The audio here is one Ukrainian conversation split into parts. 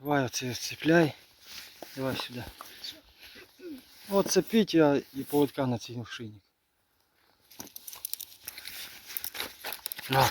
Давай оце цепляй. Давай сюди. От цепіть я і поводка на цій машині. На.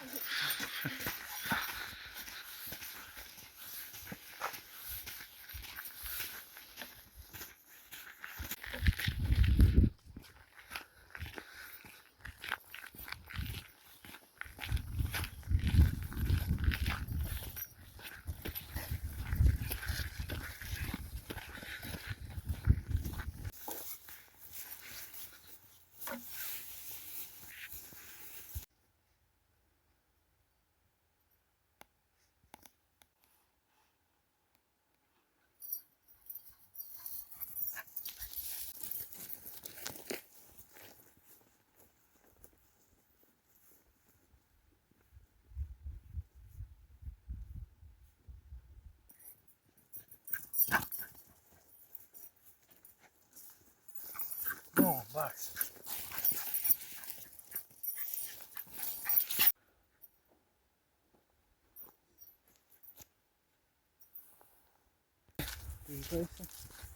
О, бакс.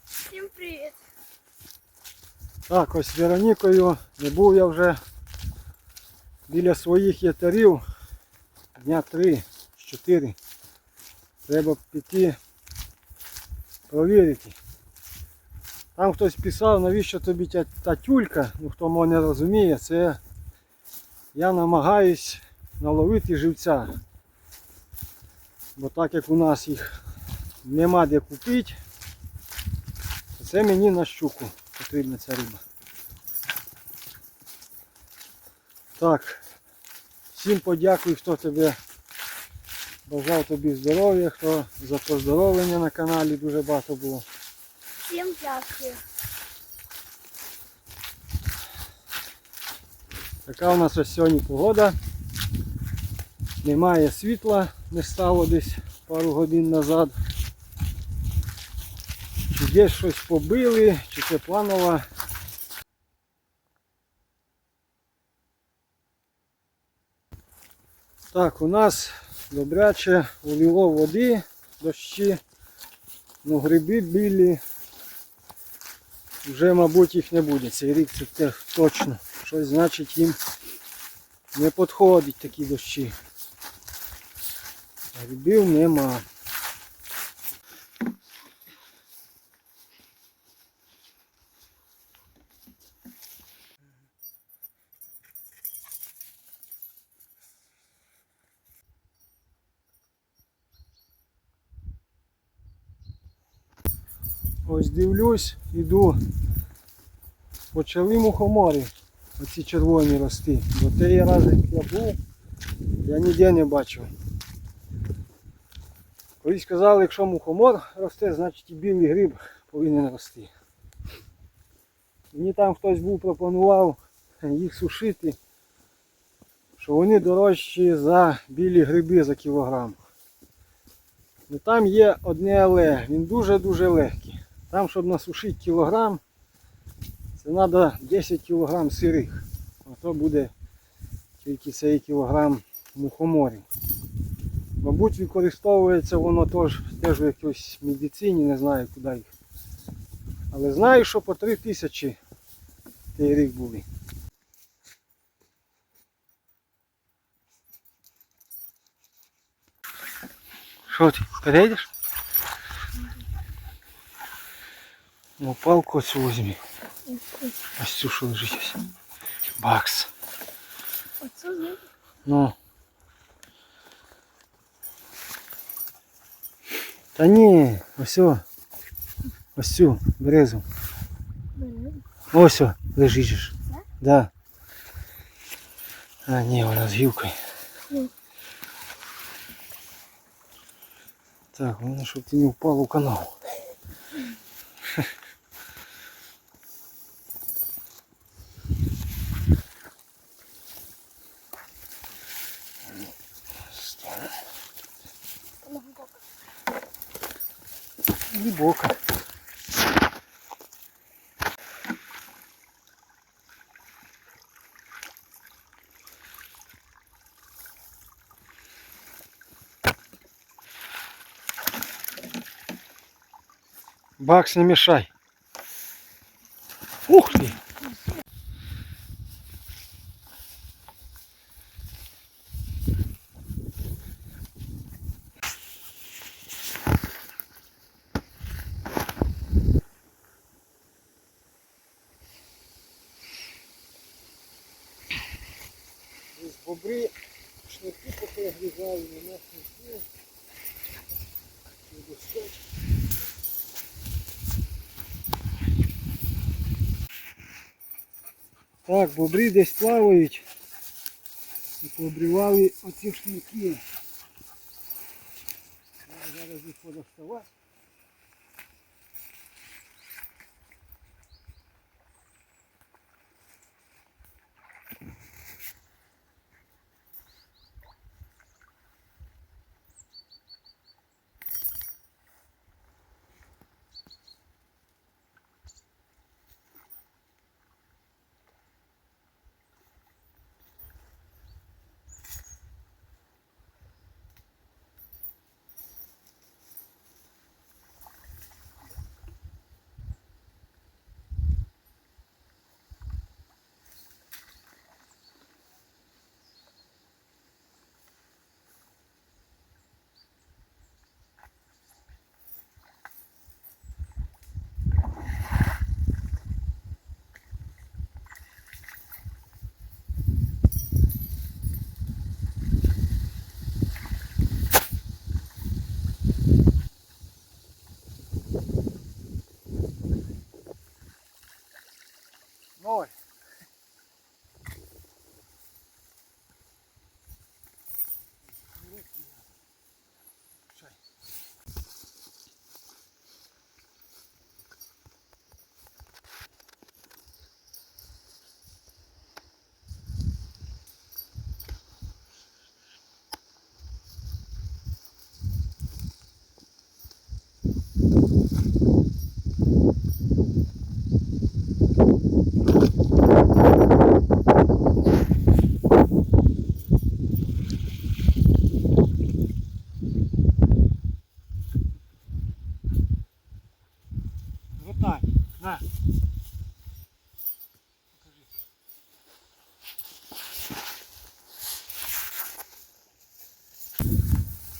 Всім привіт. Так, ось з Веронікою не був я вже біля своїх ятарів дня 3-4. Треба піти провірити. Там хтось писав, навіщо тобі ця та тюлька, ну хто мене не розуміє, це я намагаюсь наловити живця. Бо так як у нас їх нема де купити, це мені на щуку потрібна ця риба. Так, всім подякую, хто тебе бажав тобі здоров'я, хто за поздоровлення на каналі дуже багато було. Всім дякую. Така у нас ось сьогодні погода. Немає світла, не стало десь пару годин назад. Чи десь щось побили, чи це планово. Так, у нас добряче улило води, дощі, ну гриби білі. Вже, мабуть, їх не буде. Цей рік це точно. Щось значить їм не підходять такі дощі. Грибів нема. Ось дивлюсь, іду. Почали мухомори. Оці червоні рости. Бо той раз, як я був, я ніде не бачив. Колись казали, якщо мухомор росте, значить і білий гриб повинен рости. Мені там хтось був пропонував їх сушити, що вони дорожчі за білі гриби за кілограм. Ну, там є одне але, він дуже-дуже легкий. Там, щоб насушити кілограм, це треба 10 кг сирих. А то буде тільки цей кілограм мухоморів. Мабуть, використовується воно теж, теж в якійсь медицині, не знаю куди їх. Але знаю, що по 3 тисячі той рік були. Що ти, перейдеш? Ну, палку оцю візьми. Ось цю, що лежить ось. Бакс. Оце з Ну. Та ні, ось о. Ось цю березу. Ось о, лежить же ж. Так? Да. А, ні, вона з гілкою. Ну. Так, головне, щоб ти не впав у канал. Глибоко. Бакс, не мешай. Ух ты! Так, бобри десь плавають і пообрівали оці шнурки. Зараз їх подоставати.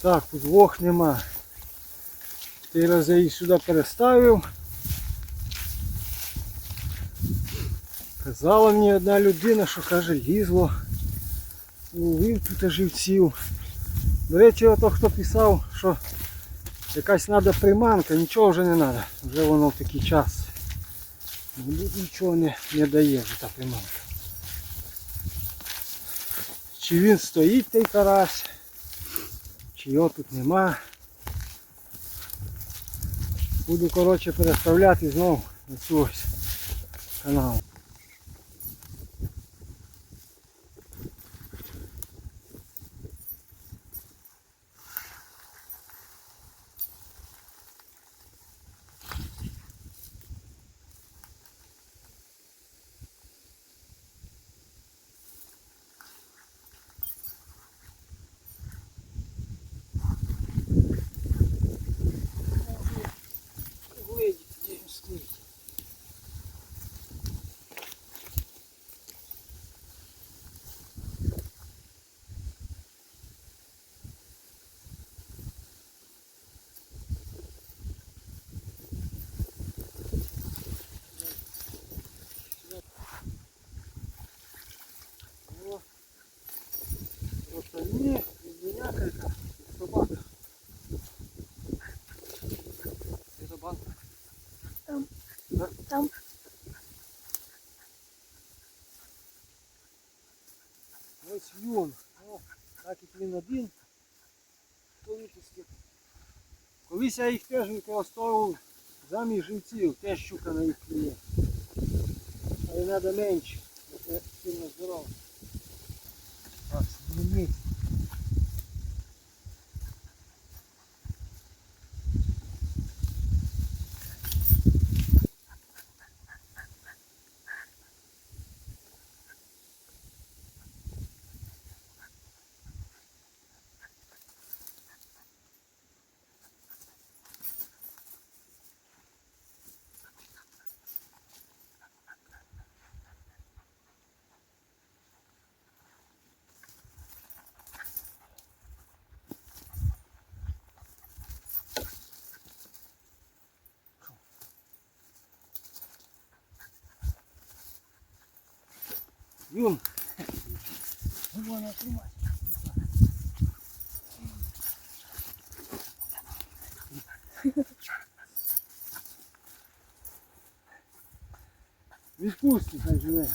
Так, тут двох нема. Ти раз я її сюди переставив. Казала мені одна людина, що каже, лізло. Ловив тут живців. До речі, ото хто писав, що якась треба приманка, нічого вже не треба. Вже воно в такий час. Нічого не, не дає вже та приманка. Чи він стоїть той карась, його тут нема. Буду коротше переставляти знову на цю ось канал. Там Ось він. О, так як він один. Колись я їх теж використовував замість живців, теж щука на їх клює. Але треба менше, це сильно здорово. Так, не Юн. Вон, вона тримай. Відпусти, хай живе.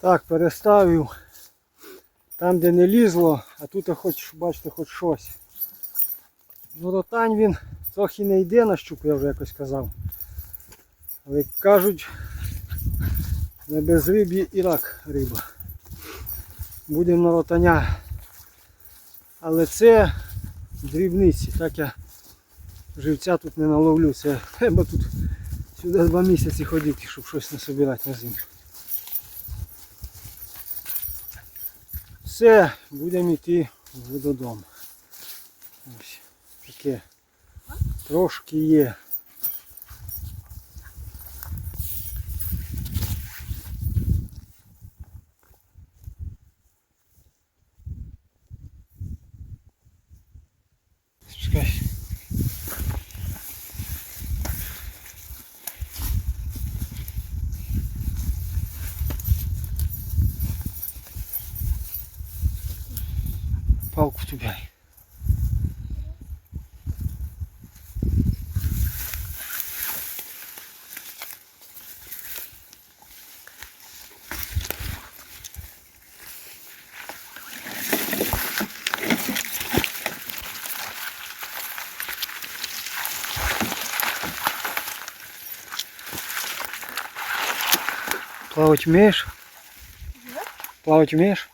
Так, переставив. Там, де не лізло, а тут хоч, бачите, хоч щось. Ну ротань він трохи не йде на щуку, я вже якось казав. Але кажуть, не без рибі і рак риба. Будемо на ротаня. Але це дрібниці, так я живця тут не наловлю. Це треба тут сюди два місяці ходити, щоб щось насобирати на зиму. Все, будемо йти вже додому. Ось таке трошки є. Чекай. Палку тюбяй. Плавать вмієш? Плавать вмієш?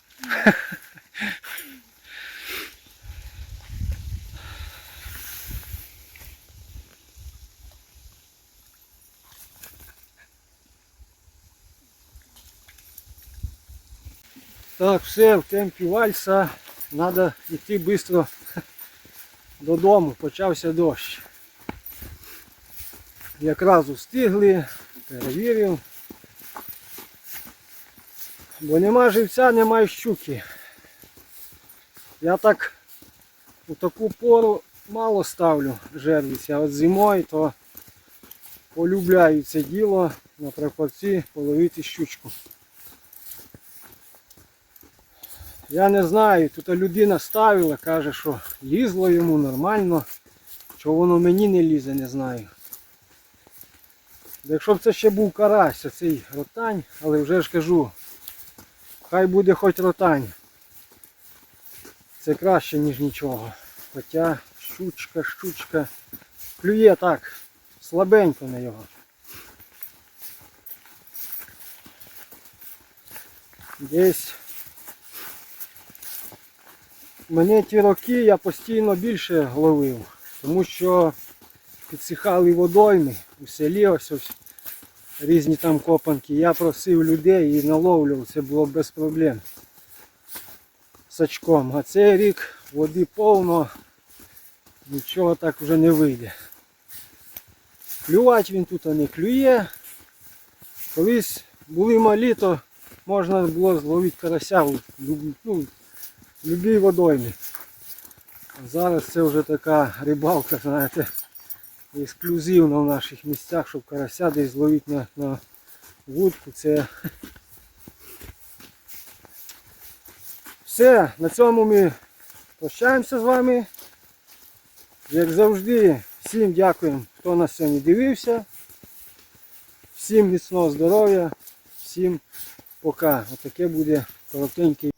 Так, все, в темпі вальса. Треба йти швидко додому, почався дощ. Якраз устигли, перевірив. Бо нема живця, нема щуки. Я так у таку пору мало ставлю жерлиць, а от зимою то полюбляю це діло на прапорці половити щучку. Я не знаю, тут людина ставила, каже, що лізло йому нормально. Що воно мені не лізе, не знаю. Якщо б це ще був карась, цей ротань, але вже ж кажу, хай буде хоч ротань. Це краще, ніж нічого. Хоча щучка, щучка. Клює так, слабенько на його. Десь мене ті роки я постійно більше ловив, тому що підсихали водойми у селі ось ось різні там копанки. Я просив людей і наловлював, це було без проблем. Сачком. А цей рік води повно, нічого так вже не вийде. Клювати він тут не клює. Колись були малі, то можна було зловити карася ну, будь-якій водоймі. Зараз це вже така рибалка, знаєте, ексклюзивна в наших місцях, щоб карася десь зловити на, на вудку. Це все, на цьому ми прощаємося з вами. Як завжди, всім дякуємо, хто нас сьогодні дивився. Всім міцного здоров'я, всім пока. Отаке буде коротеньке.